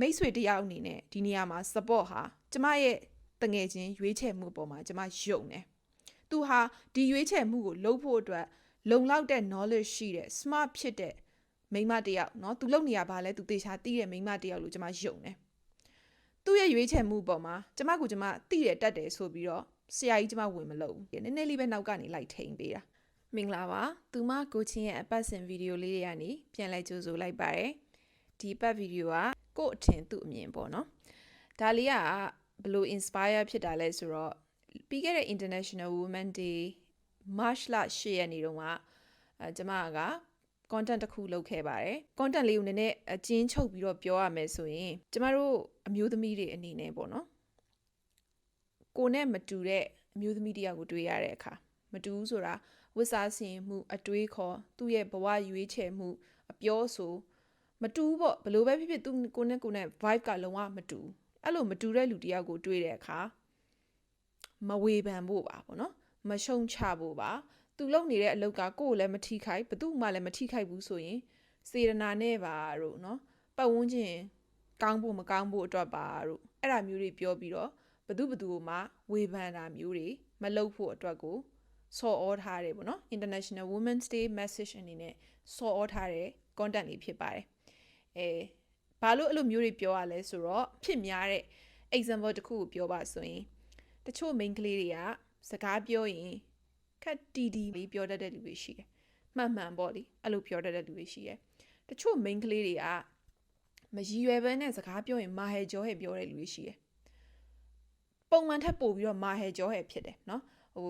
မိတ်ဆွေတယောက်အနေနဲ့ဒီနေရာမှာ support ဟာကျမရဲ့တငယ်ချင်းရွေးချယ်မှုပေါ်မှာကျမယုံတယ်။သူဟာဒီရွေးချယ်မှုကိုလုပ်ဖို့အတွက်လုံလောက်တဲ့ knowledge ရှိတဲ့ smart ဖြစ်တဲ့မိန်းမတစ်ယောက်เนาะသူလုပ်နေရပါလဲသူတေချာသိတဲ့မိန်းမတစ်ယောက်လို့ကျမယုံတယ်။သူ့ရဲ့ရွေးချယ်မှုပေါ်မှာကျမကကျမသိရတတ်တယ်ဆိုပြီးတော့ဆရာကြီးကျမဝင်မလုပ်ဘူး။နည်းနည်းလေးပဲနောက်ကနေလိုက်ထိန်ပေးတာ။မင်္ဂလာပါ။သူမကိုချင်းရဲ့အပတ်စဉ်ဗီဒီယိုလေးတွေကနေပြန်လဲကြိုဆိုလိုက်ပါတယ်။ဒီပတ်ဗီဒီယိုက ကို့အထင်သူ့အမြင်ပေါ့နော်။ဒါလေးကဘယ်လို inspire ဖြစ်တာလဲဆိုတော့ပြီးခဲ့တဲ့ International Women Day March လ10ရက်နေ့တုန်းကအဲကျမက content တစ်ခုလုပ်ခဲ့ပါတယ် content လေးကိုနည်းနည်းအကျဉ်းချုပ်ပြီးတော့ပြောရမယ်ဆိုရင်ကျမတို့အမျိုးသမီးတွေအနေနဲ့ပေါ့နော်ကိုနဲ့မတူတဲ့အမျိုးသမီးတယောက်ကိုတွေ့ရတဲ့အခါမတူဘူးဆိုတာဝစ်စားစင်မှု အတွေးခေါ်သူ့ရဲ့ဘဝရွေးချယ်မှု အပြောဆို မတူဘူးပေါ့ဘယ်လိုပဲဖြစ်ဖြစ်သူကိုနဲ့ကိုနဲ့ vibe ကလုံးဝမတူအဲ့လိုမတူတဲ့လူတယောက်ကိုတွေ့တဲ့အခါမဝေဖန်ဖို့ပါပေါ့နော်မရှုံချဖို့ပါသူလုပ်နေတဲ့အလုပ်ကကိုယ်ကိုလည်းမထိခိုက်ဘသူမှလည်းမထိခိုက်ဘူးဆိုရင်စေရနာနဲ့ပါတို့နော်ပတ်ဝန်းကျင်ကောင်းဖို့မကောင်းဖို့အတွက်ပါတို့အဲ့ဒါမျိုးတွေပြောပြီးတော့ဘသူဘသူမှဝေဖန်တာမျိုးတွေမလုပ်ဖို့အတွက်ကိုဆော်ဩထားတယ်ပေါ့နော် International Women's Day message အနေနဲ့ဆော်ဩထားတဲ့ content လေးဖြစ်ပါတယ် အဲဘာလို့အဲ့လိုမျိုးတွေပြောရလဲဆိုတော့ဖြစ်များတဲ့ example တစ်ခုကိုပြောပါဆိုရင်တချို့ main ကလေးတွေကစကားပြောရင်ခက်တီတီလေးပြောတတ်တဲ့လူတွေရှိတယ်။မှန်မှန်ပေါ့လေအဲ့လိုပြောတတ်တဲ့လူတွေရှိတယ်။တချို့ main ကလေးတွေကမရည်ရွယ်ဘဲနဲ့စကားပြောရင်မာဟဲကြောဟဲပြောတဲ့လူတွေရှိတယ်။ပုံမှန်ထက်ပိုပြီးတော့မာဟဲကြောဟဲဖြစ်တယ်နော်။ဟို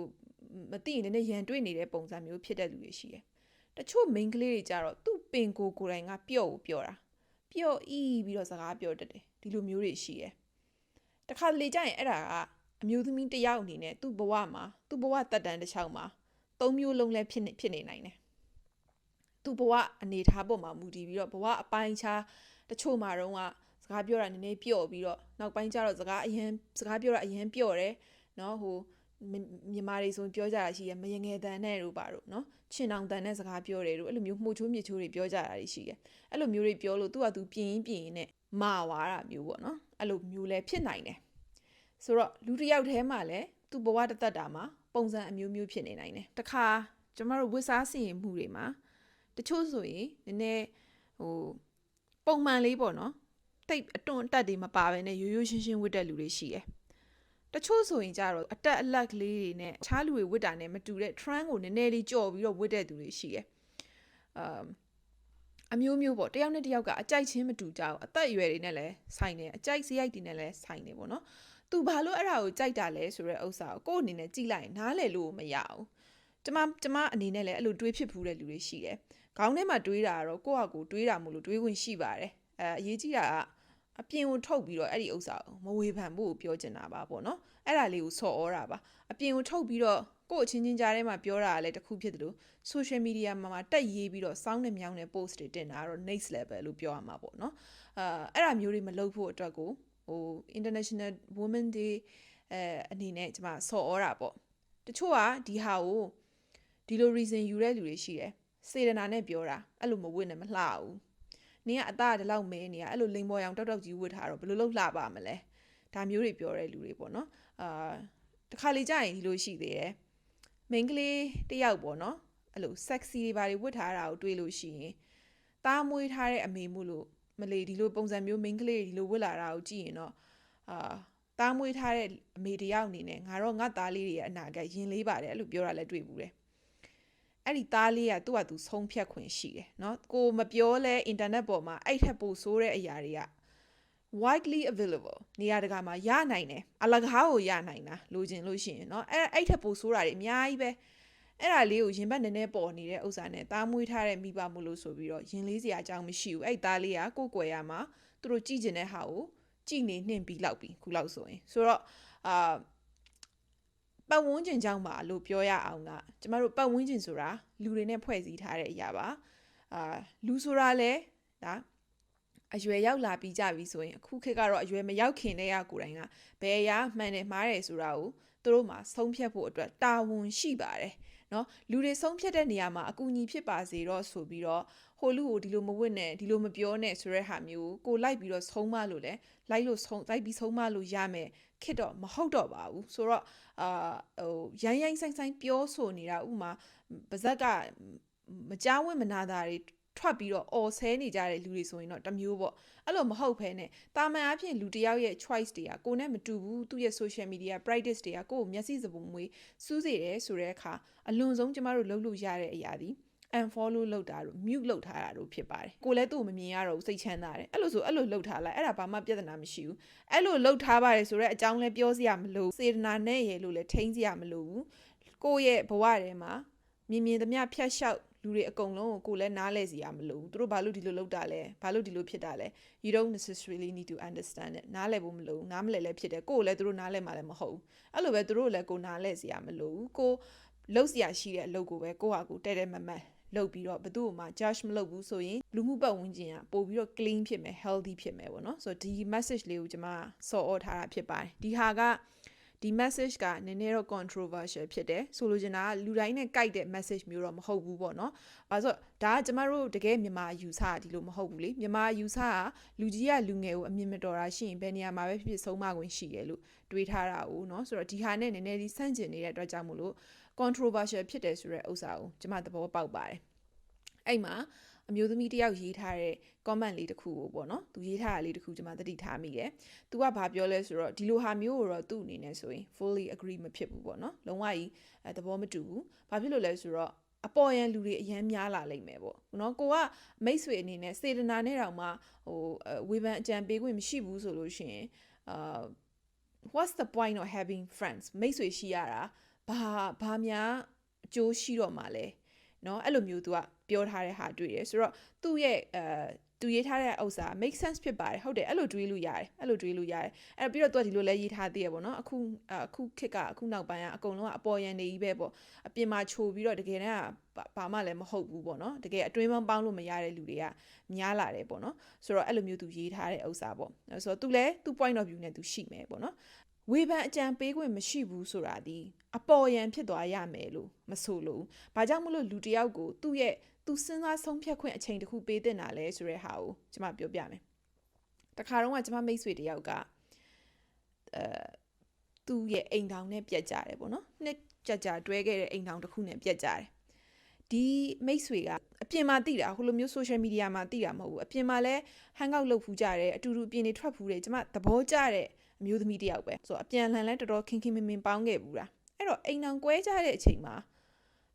မသိရင်လည်းရန်တွေ့နေတဲ့ပုံစံမျိုးဖြစ်တဲ့လူတွေရှိတယ်။တချို့ main ကလေးတွေကြတော့သူ့ပင်ကိုကိုယ်တိုင်ကပျော့ကိုပြောတာ။ ပျော့ဤပြီးတော့စကားပြောတတ်တယ်။ဒီလိုမျိုးတွေရှိတယ်။တခါလေကြရင်အဲ့ဒါကအမျိုးသမီးတစ်ယောက်အနေနဲ့သူ့ဘဝမှာသူ့ဘဝတက်တန်းတစ်ချောင်းမှာသုံးမျိုးလုံးလဲဖြစ်နေဖြစ်နေနိုင်တယ်။သူ့ဘဝအနေထားပေါ်မှာမူတည်ပြီးတော့ဘဝအပိုင်းခြားတချို့မှာတော့ကစကားပြောတာနည်းနည်းပျော့ပြီးတော့နောက်ပိုင်းကျတော့စကားအရင်စကားပြောတာအရင်ပျော့တယ်နော်ဟို မြန်မာတွေဆိုပြောကြတာရှိရမယငယ်တန်နဲ့တို့ပါတို့နော်ချင်အောင်တန်နဲ့စကားပြောတယ်တို့အဲ့လိုမျိုးမှုချိုးမြချိုးတွေပြောကြတာရှိတယ်အဲ့လိုမျိုးတွေပြောလို့သူ့ဟာသူပြင်းပြင်းနဲ့မာဝါတာမျိုးပေါ့နော်အဲ့လိုမျိုးလဲဖြစ်နိုင်တယ်ဆိုတော့လူတစ်ယောက်တည်းမှာလည်းသူ့ဘဝတစ်သက်တာမှာပုံစံအမျိုးမျိုးဖြစ်နေနိုင်တယ်တခါကျမတို့ဝစ်စားစီရင်မှုတွေမှာတချို့ဆိုရင်နည်းနည်းဟိုပုံမှန်လေးပေါ့နော်တိတ်အတွန့်အတက်တွေမပါဘဲနဲ့ရိုးရိုးရှင်းရှင်းဝတ်တဲ့လူတွေရှိတယ် တချို့ဆိုရင်ကြတော့အတက်အလက်ကလေးတွေနဲ့ခြားလူတွေဝတ်တာနဲ့မတူတဲ့ trend ကိုနည်းနည်းလေးကြော်ပြီးတော့ဝတ်တဲ့သူတွေရှိတယ်အမ်အမျိုးမျိုးပေါ့တယောက်နဲ့တယောက်ကအကြိုက်ချင်းမတူကြဘူးအသက်အရွယ်တွေနဲ့လည်းဆိုင်တယ်အကြိုက်စရိုက်တွေနဲ့လည်းဆိုင်တယ်ပေါ့နော်သူဘာလို့အဲ့ဒါကိုကြိုက်တာလဲဆိုတဲ့ဥစ္စာကိုကိုယ့်အနေနဲ့ကြည့်လိုက်ရင်နားလည်လို့မရဘူးကျမကျမအနေနဲ့လည်းအဲ့လိုတွေးဖြစ်ဖူးတဲ့လူတွေရှိတယ်ခေါင်းထဲမှာတွေးတာကတော့ကိုယ့်ဟာကိုယ်တွေးတာမို့လို့တွေးဝင်ရှိပါတယ်အဲအရေးကြီးတာက အပြင်ကိုထုတ်ပြီးတော့အဲ့ဒီဥစ္စာကိုမဝေဖန်ဖို့ပြောချင်တာပါပေါ့နော်အဲ့ဒါလေးကိုဆော့ဩတာပါအပြင်ကိုထုတ်ပြီးတော့ကို့အချင်းချင်းကြားထဲမှာပြောတာလည်းတစ်ခုဖြစ်တယ်လို့ social media မှာမှာတက်ရေးပြီးတော့စောင်းနဲ့မြောင်းနဲ့ post တွေတင်တာကတော့ next level လို့ပြောရမှာပေါ့နော်အာအဲ့ဒါမျိုးတွေမလုပ်ဖို့အတွက်ကိုဟို international women day အဲအနေနဲ့ကျွန်မဆော်ဩတာပေါ့တချို့ကဒီဟာကိုဒီလို reason ယူတဲ့လူတွေရှိတယ်စေတနာနဲ့ပြောတာအဲ့လိုမဝတ်နဲ့မလှဘူး နင်ကအသားတလောက်မဲနေရအဲ့လိုလိန်ပေါ်ရောင်တောက်တောက်ကြီးဝတ်ထားတော့ဘယ်လိုလုပ်လှပါမလဲဒါမျိုးတွေပြောတဲ့လူတွေပေါ့နော်အာတခါလေကြာရင်ဒီလိုရှိသေးတယ်မိန်းကလေးတယောက်ပေါ့နော်အဲ့လို sexy တွေဘာတွေဝတ်ထားတာကိုတွေးလို့ရှိရင်သားမွေးထားတဲ့အမေမှုလို့မလေးဒီလိုပုံစံမျိုးမိန်းကလေးဒီလိုဝတ်လာတာကိုကြည့်ရင်တော့အာသားမွေးထားတဲ့အမေတယောက်အနေနဲ့ငါတော့ငါသားလေးတွေရဲ့အနာဂတ်ရင်လေးပါတယ်အဲ့လိုပြောတာလည်းတွေ့ဘူးတယ် အဲ့ဒီသားလေးကသူ့ဟာသူဆုံးဖြတ်ခွင့်ရှိတယ်เนาะကိုမပြောလဲအင်တာနက်ပေါ်မှာအဲ့ထက်ပိုဆိုးတဲ့အရာတွေက widely available နေရာတကာမှာရနိုင်တယ်အလကားကိုရနိုင်တာလိုချင်လို့ရှိရင်เนาะအဲ့အဲ့ထက်ပိုဆိုးတာတွေအများကြီးပဲအဲ့ဒါလေးကိုရင်ဘတ်နည်းနည်းပေါ်နေတဲ့ဥစ္စာနဲ့သားမွေးထားတဲ့မိဘမှုလို့ဆိုပြီးတော့ရင်လေးစရာအကြောင်းမရှိဘူးအဲ့သားလေးကကိုကိုွယ်ရမှာသူတို့ကြည့်ကျင်တဲ့ဟာကိုကြည်နေနှင့်ပြီးလောက်ပြီခုလောက်ဆိုရင်ဆိုတော့အာ ပတ်ဝန်းကျင်ကြောင့်ပါလို့ပြောရအောင်ကကျမတို့ပတ်ဝန်းကျင်ဆိုတာလူတွေနဲ့ဖွဲ့စည်းထားတဲ့အရာပါအာလူဆိုတာလဲဒါအရွယ်ရောက်လာပြီးကြပြီဆိုရင်အခုခေတ်ကတော့အရွယ်မရောက်ခင်တည်းကကိုယ်တိုင်ကဘယ်အရာမှန်တယ်မှားတယ်ဆိုတာကိုသူတို့မှာဆုံးဖြတ်ဖို့အတွက်တာဝန်ရှိပါတယ်နော်လူတွေဆုံးဖြတ်တဲ့နေရာမှာအကူအညီဖြစ်ပါစေတော့ဆိုပြီးတော့ဟိုလူကိုဒီလိုမဝတ်နဲ့ဒီလိုမပြောနဲ့ဆိုတဲ့ဟာမျိုးကိုလိုက်ပြီးတော့ဆုံးမလို့လဲလိုက်လို့ဆုံးလိုက်ပြီးဆုံးမလို့ရမယ် ခစ်တော့မဟုတ်တော့ပါဘူးဆိုတော့အာဟိုရိုင်းရိုင်းဆိုင်ဆိုင်ပြောဆိုနေတာဥမာပါဇက်ကမကြောက်ဝင်မနာတာတွေထွက်ပြီးတော့အော်ဆဲနေကြတဲ့လူတွေဆိုရင်တော့တစ်မျိုးပေါ့အဲ့လိုမဟုတ်ဘဲနဲ့တာမန်အဖြစ်လူတစ်ယောက်ရဲ့ choice တွေကကိုနဲ့မတူဘူးသူ့ရဲ့ social media practice တွေကကိုယ့်ကိုမျက်စိစပုံမွေးစူးစေတယ်ဆိုတဲ့အခါအလွန်ဆုံးကျမတို့လုပ်လို့ရတဲ့အရာဒီ unfollow လုပ်တာတို့ mute လုပ်ထားတာတို့ဖြစ်ပါတယ်ကိုလည်းသူ့ကိုမမြင်ရတော့ဘူးစိတ်ချမ်းသာတယ်အဲ့လိုဆိုအဲ့လိုလုပ်ထားလိုက်အဲ့ဒါဘာမှပြဿနာမရှိဘူးအဲ့လိုလုပ်ထားပါတယ်ဆိုတော့အကြောင်းလည်းပြောစရာမလိုစေတနာနဲ့ရေလို့လည်းထိန်းစရာမလိုဘူးကိုယ့်ရဲ့ဘဝထဲမှာမြင်မြင်သမျှဖြတ်လျှောက်လူတွေအကုန်လုံးကိုကိုလည်းနားလဲစီရမလို့သူတို့ဘာလို့ဒီလိုလုပ်တာလဲဘာလို့ဒီလိုဖြစ်တာလဲ you don't necessarily need to understand it နားလဲဖို့မလို့နားမလဲလဲဖြစ်တယ်ကိုကိုလည်းသူတို့နားလဲမှလည်းမဟုတ်ဘူးအဲ့လိုပဲသူတို့လည်းကိုနားလဲစီရမလို့ကိုလှုပ်စီရရှိတဲ့အလုပ်ကိုပဲကိုဟာကိုတဲ့တဲ့မမတ် လုပ်ပြီးတော့ဘသူ့မှာ judge မလုပ်ဘူးဆိုရင်လူမှုပတ်ဝန်းကျင်ကပို့ပြီးတော့ clean ဖြစ်မယ် healthy ဖြစ်မယ်ပေါ့နော်ဆိုတော့ဒီ message လေးကိုကျွန်မဆော်အော်ထားတာဖြစ်ပါတယ်ဒီဟာကဒီ message ကနည်းနည်းတော့ controversial ဖြစ်တယ်ဆိုလိုချင်တာကလူတိုင်းနဲ့ကြိုက်တဲ့ message မျိုးတော့မဟုတ်ဘူးပေါ့နော်။ဘာလို့ဒါကကျမတို့တကယ်မြန်မာယူဆတာဒီလိုမဟုတ်ဘူးလေ။မြန်မာယူဆတာလူကြီးကလူငယ်ကိုအမြင်မတော်တာရှိရင်ဘယ်နေရာမှာပဲဖြစ်ဖြစ်ဆုံးမခွင့်ရှိတယ်လို့တွေးထားတာ ਉਹ နော်။ဆိုတော့ဒီဟာနဲ့နည်းနည်းဒီဆန့်ကျင်နေတဲ့အတွက်ကြောင့်မို့လို့ controversial ဖြစ်တယ်ဆိုတဲ့ဥစ္စာကိုကျမသဘောပေါက်ပါတယ်။အဲ့မှာအမျိုးသမီးတယောက်ရေးထားတဲ့ comment လေးတစ်ခုကိုပေါ့နော်သူရေးထားတာလေးတစ်ခုကျွန်မသတိထားမိတယ်သူကဘာပြောလဲဆိုတော့ဒီလိုဟာမျိုးကိုတော့သူ့အနေနဲ့ဆိုရင် fully agree မဖြစ်ဘူးပေါ့နော်လုံးဝကြီးအဲသဘောမတူဘူးဘာဖြစ်လို့လဲဆိုတော့အပေါ်ရန်လူတွေအရန်များလာလိမ့်မယ်ပေါ့နော်ကိုကမိတ်ဆွေအနေနဲ့စေတနာနဲ့တောင်မှဟိုဝေဖန်အကြံပေးခွင့်မရှိဘူးဆိုလို့ရှိရင်အာ what's the point of having friends မိတ်ဆွေရှိရတာ ဘာဘာများအကျိုးရှိတော့မှာလဲเนาะအဲ့လိုမျိုး तू ကပြောထားတဲ့ဟာတွေ့တယ်ဆိုတော့သူ့ရဲ့အဲသူရေးထားတဲ့ဥစ္စာ make sense ဖြစ်ပါတယ်ဟုတ်တယ်အဲ့လိုတွေးလို့ရတယ်အဲ့လိုတွေးလို့ရတယ်အဲ့ပြီးတော့သူကဒီလိုလဲရေးထားသေးရပေါ့နော်အခုအခုခစ်ကအခုနောက်ပိုင်းကအကုန်လုံးကအပေါ်ရန်နေကြီးပဲပေါ့အပြင်မှာချိုပြီးတော့တကယ်တမ်းကဘာမှလည်းမဟုတ်ဘူးပေါ့နော်တကယ်အတွင်းပေါင်းလို့မရတဲ့လူတွေကများလာတယ်ပေါ့နော်ဆိုတော့အဲ့လိုမျိုးသူရေးထားတဲ့ဥစ္စာပေါ့ဆိုတော့သူလည်းသူ point of view နဲ့သူရှိမယ်ပေါ့နော်ဝေဖန်အကြံပေးခွင့်မရှိဘူးဆိုတာဒီ အပေါ်ယံဖြစ်သွားရမယ်လို့မဆိုလို့ဘာကြောင့်မလို့လူတယောက်ကိုသူ့ရဲ့သူစဉ်းစားဆုံးဖြတ်ခွင့်အချိန်တစ်ခုပေးတင်တာလဲဆိုတဲ့ဟာကိုကျွန်မပြောပြမယ်တခါတော့ကကျွန်မမိတ်ဆွေတယောက်ကအဲသူ့ရဲ့အိမ်ထောင်နဲ့ပြက်ကြတယ်ပေါ့နော်နှစ်ကြကြတွဲခဲ့တဲ့အိမ်ထောင်တစ်ခုနဲ့ပြက်ကြတယ်ဒီမိတ်ဆွေကအပြင်မှာတိတာဟိုလိုမျိုး social media မှာတိတာမဟုတ်ဘူးအပြင်မှာလည်း hang out လုပ်ဖူးကြတယ်အတူတူအပြင်နေထွက်ဖူးတယ်ကျွန်မသဘောကျတဲ့အမျိုးသမီးတယောက်ပဲဆိုတော့အပြန်လှန်လဲတော်တော်ခင်ခင်မင်မင်ပေါင်းခဲ့ဘူးလား အဲ့တော့အိမ်အောင်ကွဲကြတဲ့အချိန်မှာ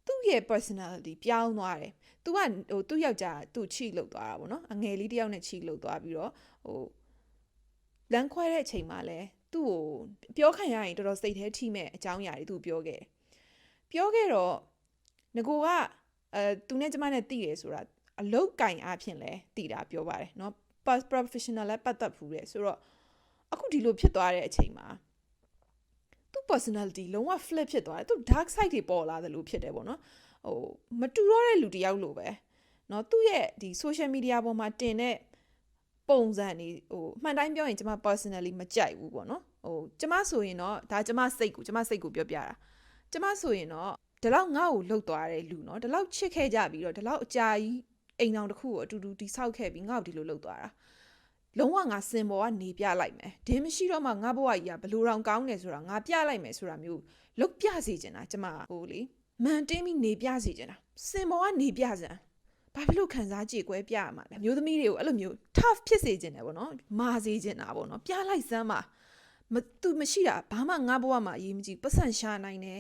သူ့ရဲ့ personality ပြောင်းသွားတယ်။ तू ကဟိုသူ့ယောက်ျားသူ့ချိလုတ်သွားတာပေါ့နော်။အငယ်လေးတယောက်နဲ့ချိလုတ်သွားပြီးတော့ဟိုလမ်းခွဲတဲ့အချိန်မှာလဲသူ့ကိုပြောခံရရင်တော်တော်စိတ်แท้ထိမဲ့အကြောင်းအရာတွေသူပြောခဲ့တယ်။ပြောခဲ့တော့ငကိုကအဲသူနဲ့ကျမနဲ့တိတယ်ဆိုတာအလုတ်ကင်အားဖြင့်လဲတိတာပြောပါတယ်နော် professional လဲပတ်သက်ဘူးတဲ့ဆိုတော့အခုဒီလိုဖြစ်သွားတဲ့အချိန်မှာ personality လုံးဝ flip ဖြစ်သွားတယ်သူ dark side တွေပေါ်လာတယ်လို့ဖြစ်တယ်ပေါ့နော်ဟိုမတူတော့တဲ့လူတယောက်လိုပဲเนาะသူ့ရဲ့ဒီ social media ပေါ်မှာတင်တဲ့ပုံစံနေဟိုမှန်တိုင်းပြောရင်ကျွန်မ personally မကြိုက်ဘူးပေါ့နော်ဟိုကျွန်မဆိုရင်တော့ဒါကျွန်မစိတ်ကိုကျွန်မစိတ်ကိုပြောပြတာကျွန်မဆိုရင်တော့ဒီလောက်ငါ့ကိုလှုပ်သွားတဲ့လူเนาะဒီလောက်ချစ်ခဲ့ကြပြီးတော့ဒီလောက်အကြာကြီးအိမ်အောင်တစ်ခုကိုအတူတူတိဆောက်ခဲ့ပြီးငါ့ကိုဒီလိုလှုပ်သွားတာ လုံးဝငါစင်ပေါ်ကနေပြလိုက်မယ်ဒင်းမရှိတော့မှငါဘဝကြီးကဘလို့တောင်ကောင်းတယ်ဆိုတာငါပြလိုက်မယ်ဆိုတာမျိုးလုတ်ပြစေချင်တာကျမဟိုလေမန်တင်းပြီးနေပြစေချင်တာစင်ပေါ်ကနေပြစမ်းဘာဖြစ်လို့ခံစားကြည့်ကွဲပြရမှာလဲမျိုးသမီးတွေကိုအဲ့လိုမျိုး tough ဖြစ်စေချင်တယ်ဗောနော်မာစေချင်တာဗောနော်ပြလိုက်စမ်းပါမသူမရှိတာဘာမှငါဘဝမှာအရေးမကြီးပတ်စံရှာနိုင်တယ်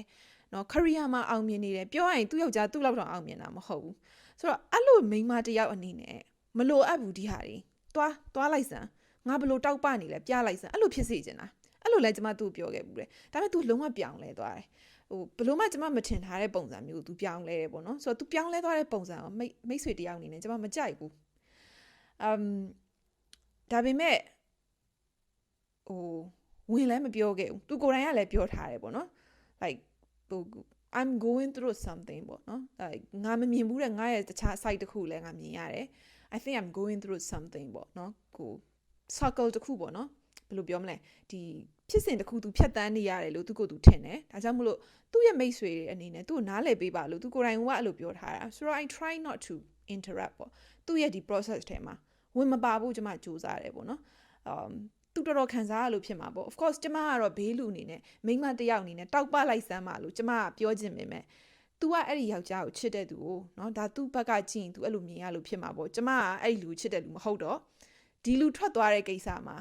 နော်ခရီးယားမှာအောင်မြင်နေတယ်ပြောရရင်သူ့ယောက်ျားသူ့လောက်တော့အောင်မြင်တာမဟုတ်ဘူးဆိုတော့အဲ့လိုမိန်းမတယောက်အနေနဲ့မလိုအပ်ဘူးဒီဟာတွေ သွားသွားလိုက်စမ်းငါဘလို့တောက်ပနေလဲပြလိုက်စမ်းအဲ့လိုဖြစ်စေချင်တာအဲ့လိုလဲကျမသူ့ပြောခဲ့ဘူးတယ်ဒါပေမဲ့ तू လုံးဝပြောင်းလဲသွားတယ်ဟိုဘလို့မှကျမမထင်ထားတဲ့ပုံစံမျိုး तू ပြောင်းလဲတယ်ပေါ့နော်ဆိုတော့ तू ပြောင်းလဲသွားတဲ့ပုံစံကိုမိတ်မိတ်ဆွေတယောက်အနေနဲ့ကျမမကြိုက်ဘူးအမ်ဒါပေမဲ့ဟိုဝင်လည်းမပြောခဲ့ဘူး तू ကိုယ်တိုင်ကလည်းပြောထားတယ်ပေါ့နော် like ဟို I'm going through something ပေါ့နော်အဲငါမမြင်ဘူးတဲ့ငါရဲ့တခြား site တစ်ခုလည်းငါမြင်ရတယ် I think I'm going through something ပေါ့နော်ကို circle တစ်ခုပေါ့နော်ဘယ်လိုပြောမလဲဒီဖြစ်စဉ်တစ်ခုသူဖြတ်တန်းနေရတယ်လို့သူကိုယ်သူထင်တယ်ဒါကြောင့်မလို့သူ့ရဲ့မိတ်ဆွေတွေအနေနဲ့သူ့ကိုနားလည်ပေးပါလို့သူကိုယ်တိုင်ကအဲ့လိုပြောထားတာဆိုတော့ I try not to interrupt ပေါ့သူ့ရဲ့ဒီ process ထဲမှာဝင်မပါဖို့ကျွန်မစူးစမ်းတယ်ပေါ့နော် um သူတော်တော်ခံစားရလို့ဖြစ်မှာပေါ့ of course ကျမကတော့ဘေးလူအနေနဲ့မိန်းမတစ်ယောက်အနေနဲ့တောက်ပလိုက်စမ်းပါလို့ကျမကပြောချင်ပေမဲ့ तू ကအဲ့ဒီယောက်ျားကိုချစ်တဲ့သူကိုเนาะဒါသူ့ဘက်ကကြည့်ရင် तू အဲ့လိုမြင်ရလို့ဖြစ်မှာပေါ့ကျမကအဲ့ဒီလူကိုချစ်တဲ့လူမဟုတ်တော့ဒီလူထွက်သွားတဲ့ကိစ္စမှာ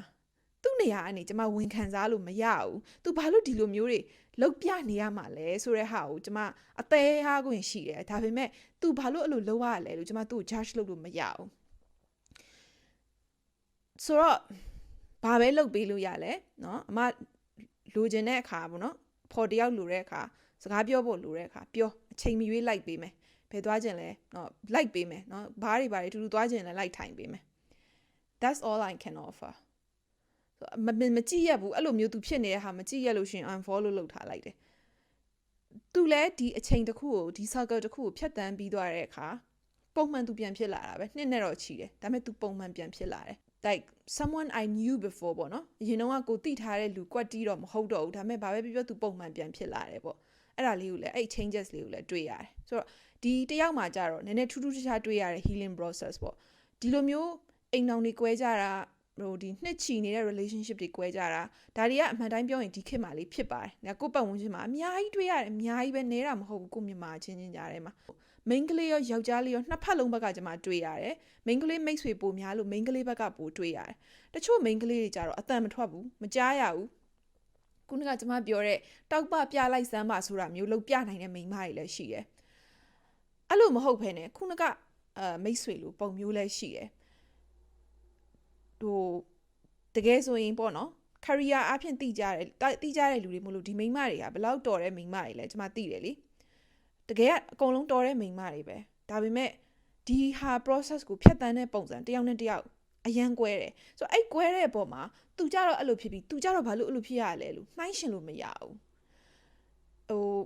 သူ့နေရာအနေကျမဝန်ခံစားလို့မရဘူး तू ဘာလို့ဒီလိုမျိုးတွေလောက်ပြနေရမှာလဲဆိုတဲ့ဟာကိုကျမအသေးဟာခွင့်ရှိတယ်ဒါပေမဲ့ तू ဘာလို့အဲ့လိုလုပ်ရလဲလို့ကျမသူ့ကို judge လုပ်လို့မရဘူးဆိုတော့ ဘာပဲလုပ်ပေးလို့ရလဲเนาะအမလိုချင်တဲ့အခါပေါ့နော်ဖော်တယောက်လိုတဲ့အခါစကားပြောဖို့လိုတဲ့အခါပြောအချိန်မရွေးလိုက်ပေးမယ်ဘယ်သွားခြင်းလဲเนาะလိုက်ပေးမယ်เนาะဘားတွေဘာတွေတူတူသွားခြင်းလဲလိုက်ထိုင်ပေးမယ် that's all i can offer မမကြည့်ရဘူးအဲ့လိုမျိုးသူဖြစ်နေတဲ့ဟာမကြည့်ရလို့ရှင် unfollow လုပ်ထားလိုက်တယ်သူလည်းဒီအချိန်တစ်ခုကိုဒီ circle တစ်ခုကိုဖြတ်တန်းပြီးသွားတဲ့အခါပုံမှန်သူပြန်ဖြစ်လာတာပဲနှစ်နဲ့တော့ချီတယ်ဒါပေမဲ့သူပုံမှန်ပြန်ဖြစ်လာတယ် like someone i knew before ပေါ့နော်အရင်တော့ကိုတိထားတဲ့လူကွက်တီးတော့မဟုတ်တော့ဘူးဒါပေမဲ့ဘာပဲပြောပြောသူပုံမှန်ပြန်ဖြစ်လာတယ်ပေါ့အဲ့ဒါလေးကိုလည်းအဲ့ changes လေးကိုလည်းတွေ့ရတယ်ဆိုတော့ဒီတယောက်မှာကြတော့နည်းနည်းထူးထူးခြားခြားတွေ့ရတဲ့ healing process ပေါ့ဒီလိုမျိုးအိမ်အောင်တွေ꿰ကြတာဟိုဒီနှစ်ချီနေတဲ့ relationship တွေ꿰ကြတာဒါတွေကအမှန်တိုင်းပြောရင်ဒီခေတ်မှာလေးဖြစ်ပါတယ်။ဒါကိုယ့်ပတ်ဝန်းကျင်မှာအများကြီးတွေ့ရတယ်အများကြီးပဲနေတာမဟုတ်ဘူးကိုမြန်မာချင်းချင်းကြားထဲမှာ မိန်းကလေးရောယောက်ျားလေးရောနှစ်ဖက်လုံးဘက်ကကျွန်မတွေ့ရတယ်။မိန်းကလေးမိတ်ဆွေပိုများလို့မိန်းကလေးဘက်ကပိုတွေ့ရတယ်။တချို့မိန်းကလေးတွေကြတော့အတန်မထွက်ဘူးမကြားရဘူး။ခုနကကျွန်မပြောတဲ့တောက်ပပြလိုက်စမ်းပါဆိုတာမျိုးလုံးပြနိုင်တဲ့မိန်းမတွေလည်းရှိတယ်။အဲ့လိုမဟုတ်ဘဲနဲ့ခုနကအဲမိတ်ဆွေလိုပုံမျိုးလည်းရှိတယ်။ဟိုတကယ်ဆိုရင်ပေါ့နော် career အဖြစ်တည်ကြတယ်တည်ကြတဲ့လူတွေမလို့ဒီမိန်းမတွေကဘလောက်တော်တဲ့မိန်းမတွေလဲကျွန်မသိတယ်လေ တကယ်ကအကုန်လုံးတော်တဲ့မိန်းမတွေပဲဒါပေမဲ့ဒီဟာ process ကိုဖြတ်တန်းတဲ့ပုံစံတယောက်နဲ့တယောက်အရန်ကွဲတယ်ဆိုတော့အဲ့ကွဲတဲ့ပုံမှာသူကြတော့အဲ့လိုဖြစ်ပြီးသူကြတော့ဘာလို့အဲ့လိုဖြစ်ရလဲလို့နှိုင်းရှင်လို့မရဘူးဟို